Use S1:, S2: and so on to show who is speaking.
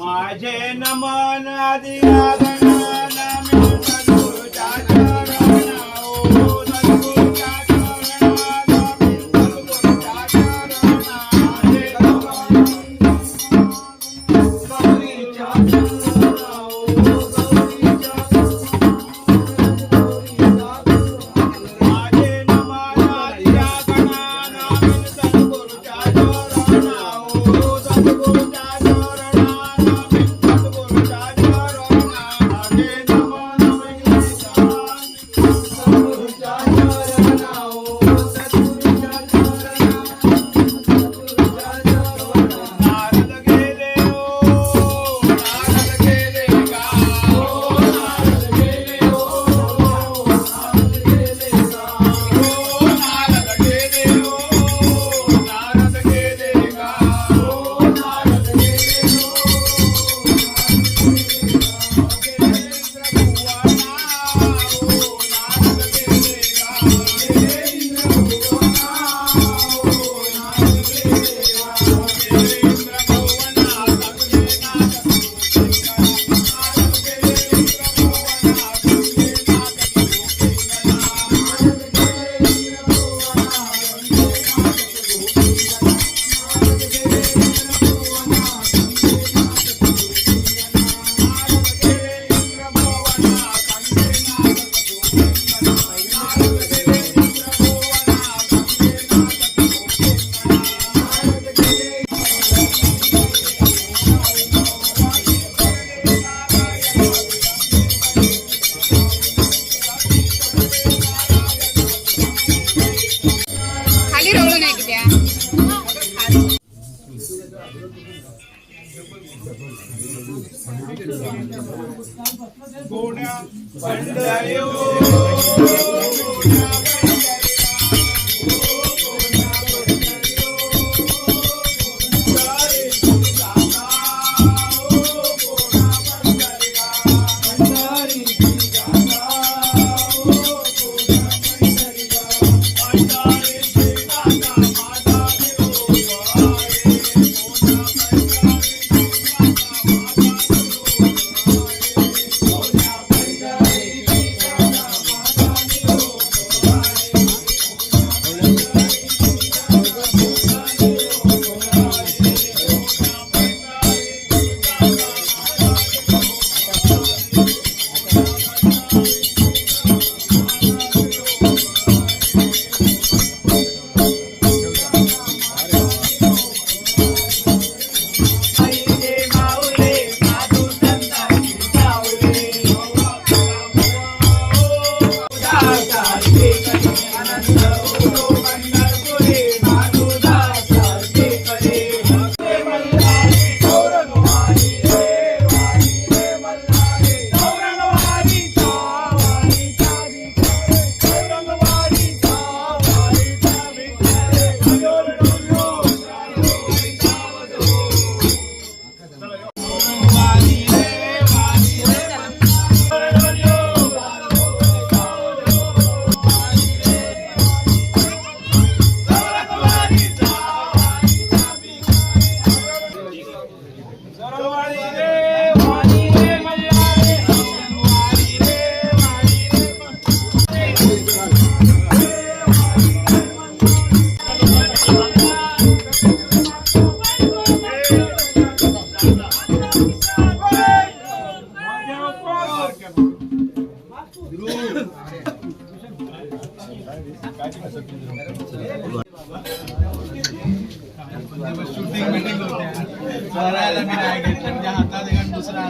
S1: माझे नमन दिया गोड्या शूटिंग मीटिंग होते हैं दुसरा